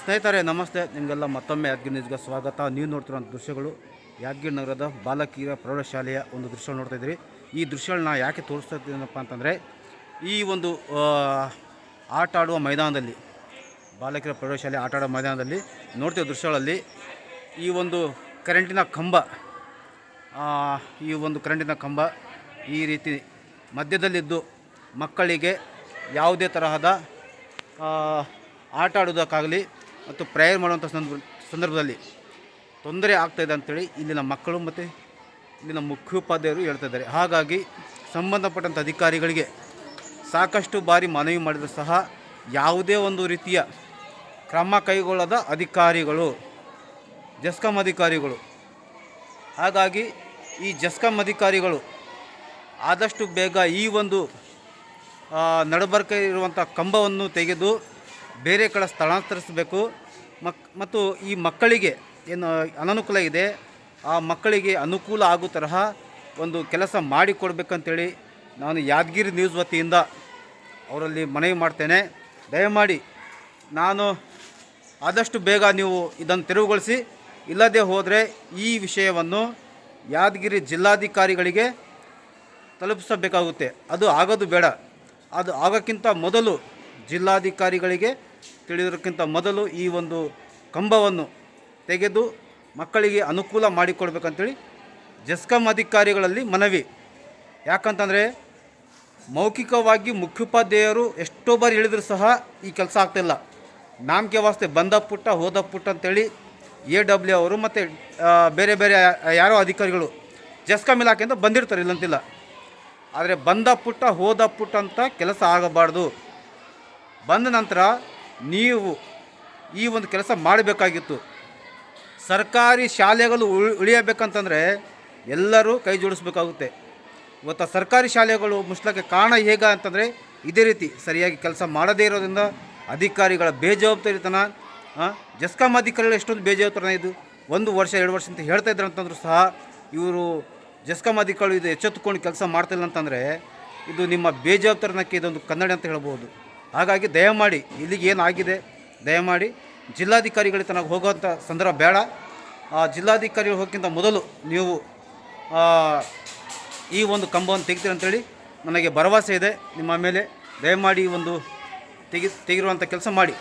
ಸ್ನೇಹಿತರೆ, ನಮಸ್ತೆ. ನಿಮಗೆಲ್ಲ ಮತ್ತೊಮ್ಮೆ ಯಾದಗಿರಿ ನ್ಯೂಸ್ಗೆ ಸ್ವಾಗತ. ನೀವು ನೋಡ್ತಿರೋ ದೃಶ್ಯಗಳು, ಯಾದಗಿರಿ ನಗರದ ಬಾಲಕಿಯರ ಪ್ರೌಢಶಾಲೆಯ ಒಂದು ದೃಶ್ಯ ನೋಡ್ತಾ ಇದ್ದೀರಿ. ಈ ದೃಶ್ಯಗಳನ್ನ ಯಾಕೆ ತೋರಿಸ್ತಾ ಇದ್ದೀನಪ್ಪ ಅಂತಂದರೆ, ಈ ಒಂದು ಆಟ ಆಡುವ ಮೈದಾನದಲ್ಲಿ ಬಾಲಕಿಯರ ಪ್ರೌಢಶಾಲೆ ಆಟ ಆಡುವ ಮೈದಾನದಲ್ಲಿ ನೋಡ್ತಿರೋ ದೃಶ್ಯಗಳಲ್ಲಿ ಈ ಒಂದು ಕರೆಂಟಿನ ಕಂಬ ಈ ಒಂದು ಕರೆಂಟಿನ ಕಂಬ ಈ ರೀತಿ ಮಧ್ಯದಲ್ಲಿದ್ದು ಮಕ್ಕಳಿಗೆ ಯಾವುದೇ ತರಹದ ಆಟ ಆಡೋದಕ್ಕಾಗಲಿ ಮತ್ತು ಪ್ರೇಯರ್ ಮಾಡುವಂಥ ಸಂದರ್ಭ ಸಂದರ್ಭದಲ್ಲಿ ತೊಂದರೆ ಆಗ್ತಾಯಿದೆ ಅಂಥೇಳಿ ಇಲ್ಲಿನ ಮಕ್ಕಳು ಮತ್ತು ಇಲ್ಲಿನ ಮುಖ್ಯೋಪಾಧ್ಯಾಯರು ಹೇಳ್ತಾ ಇದ್ದಾರೆ. ಹಾಗಾಗಿ ಸಂಬಂಧಪಟ್ಟಂಥ ಅಧಿಕಾರಿಗಳಿಗೆ ಸಾಕಷ್ಟು ಬಾರಿ ಮನವಿ ಮಾಡಿದರೂ ಸಹ ಯಾವುದೇ ಒಂದು ರೀತಿಯ ಕ್ರಮ ಕೈಗೊಳ್ಳದ ಅಧಿಕಾರಿಗಳು, ಜಸ್ಕಾಂ ಅಧಿಕಾರಿಗಳು. ಹಾಗಾಗಿ ಈ ಜಸ್ಕಾಂ ಅಧಿಕಾರಿಗಳು ಆದಷ್ಟು ಬೇಗ ಈ ಒಂದು ನಡಬರ್ಕ ಇರುವಂಥ ಕಂಬವನ್ನು ತೆಗೆದು ಬೇರೆ ಕಡೆ ಸ್ಥಳಾಂತರಿಸಬೇಕು. ಮಕ್, ಮತ್ತು ಈ ಮಕ್ಕಳಿಗೆ ಏನು ಅನನುಕೂಲ ಇದೆ, ಆ ಮಕ್ಕಳಿಗೆ ಅನುಕೂಲ ಆಗೋ ತರಹ ಒಂದು ಕೆಲಸ ಮಾಡಿಕೊಡ್ಬೇಕಂತೇಳಿ ನಾನು ಯಾದಗಿರಿ ನ್ಯೂಸ್ ವತಿಯಿಂದ ಅವರಲ್ಲಿ ಮನವಿ ಮಾಡ್ತೇನೆ. ದಯಮಾಡಿ ನಾನು ಆದಷ್ಟು ಬೇಗ ನೀವು ಇದನ್ನು ತೆರವುಗೊಳಿಸಿ, ಇಲ್ಲದೆ ಹೋದರೆ ಈ ವಿಷಯವನ್ನು ಯಾದಗಿರಿ ಜಿಲ್ಲಾಧಿಕಾರಿಗಳಿಗೆ ತಲುಪಿಸಬೇಕಾಗುತ್ತೆ. ಅದು ಆಗೋದು ಬೇಡ. ಅದು ಆಗೋಕ್ಕಿಂತ ಮೊದಲು ಜಿಲ್ಲಾಧಿಕಾರಿಗಳಿಗೆ ತಿಳಿಯೋದಕ್ಕಿಂತ ಮೊದಲು ಈ ಒಂದು ಕಂಬವನ್ನು ತೆಗೆದು ಮಕ್ಕಳಿಗೆ ಅನುಕೂಲ ಮಾಡಿಕೊಡ್ಬೇಕಂತೇಳಿ ಜಸ್ಕಾಂ ಅಧಿಕಾರಿಗಳಲ್ಲಿ ಮನವಿ. ಯಾಕಂತಂದರೆ ಮೌಖಿಕವಾಗಿ ಮುಖ್ಯೋಪಾಧ್ಯಾಯರು ಎಷ್ಟೋ ಬಾರಿ ಹೇಳಿದರೂ ಸಹ ಈ ಕೆಲಸ ಆಗ್ತಿಲ್ಲ. ನಾಮಕೆ ವಾಸ್ತೆ ಬಂದ ಪುಟ್ಟ, ಹೋದ ಪುಟ್ಟ ಅಂತೇಳಿ ಎ ಡಬ್ಲ್ಯೂ ಅವರು ಮತ್ತು ಬೇರೆ ಬೇರೆ ಯಾರೋ ಅಧಿಕಾರಿಗಳು ಜಸ್ಕಾಂ ಇಲಾಖೆಯಿಂದ ಬಂದಿರ್ತಾರೆ ಇಲ್ಲಂತಿಲ್ಲ. ಆದರೆ ಬಂದ ಪುಟ್ಟ, ಹೋದ ಪುಟ್ಟ ಅಂತ ಕೆಲಸ ಆಗಬಾರ್ದು. ಬಂದ ನಂತರ ನೀವು ಈ ಒಂದು ಕೆಲಸ ಮಾಡಬೇಕಾಗಿತ್ತು. ಸರ್ಕಾರಿ ಶಾಲೆಗಳು ಉಳಿ, ಉಳಿಯಬೇಕಂತಂದರೆ ಎಲ್ಲರೂ ಕೈ ಜೋಡಿಸ್ಬೇಕಾಗುತ್ತೆ. ಇವತ್ತು ಸರ್ಕಾರಿ ಶಾಲೆಗಳು ಮುಚ್ಚಲಿಕ್ಕೆ ಕಾರಣ ಹೇಗ ಅಂತಂದರೆ ಇದೇ ರೀತಿ ಸರಿಯಾಗಿ ಕೆಲಸ ಮಾಡದೇ ಇರೋದ್ರಿಂದ ಅಧಿಕಾರಿಗಳ ಬೇಜವಾಬ್ದಾರಿತನ ಜಸ್ಕಾಂ ಅಧಿಕಾರಿಗಳು ಎಷ್ಟೊಂದು ಬೇಜವಾಬ್ದಾರಿತನ ಇದು. ಒಂದು ವರ್ಷ, ಎರಡು ವರ್ಷ ಅಂತ ಹೇಳ್ತಾ ಇದ್ದಾರೆ ಅಂತಂದ್ರೂ ಸಹ ಇವರು ಜಸ್ಕಾಂ ಅಧಿಕಾರಿಗಳು ಇದು ಎಚ್ಚೆತ್ತುಕೊಂಡು ಕೆಲಸ ಮಾಡ್ತಿಲ್ಲ ಅಂತಂದರೆ ಇದು ನಿಮ್ಮ ಬೇಜವಾಬ್ದಾರಿನಕ್ಕೆ ಇದೊಂದು ಕನ್ನಡ ಅಂತ ಹೇಳ್ಬೋದು. ಹಾಗಾಗಿ ದಯಮಾಡಿ, ಇಲ್ಲಿಗೆ ಏನಾಗಿದೆ? ದಯಮಾಡಿ ಜಿಲ್ಲಾಧಿಕಾರಿಗಳಿಗೆ ತನಗೆ ಹೋಗುವಂಥ ಸಂದರ್ಭ ಬೇಡ. ಆ ಜಿಲ್ಲಾಧಿಕಾರಿಗಳು ಹೋಗೋಕ್ಕಿಂತ ಮೊದಲು ನೀವು ಈ ಒಂದು ಕಂಬವನ್ನು ತೆಗಿತೀರಿ ಅಂತೇಳಿ ನನಗೆ ಭರವಸೆ ಇದೆ. ನಿಮ್ಮ ಮೇಲೆ ದಯಮಾಡಿ ಒಂದು ತೆಗಿ ತೆಗಿರುವಂಥ ಕೆಲಸ ಮಾಡಿ.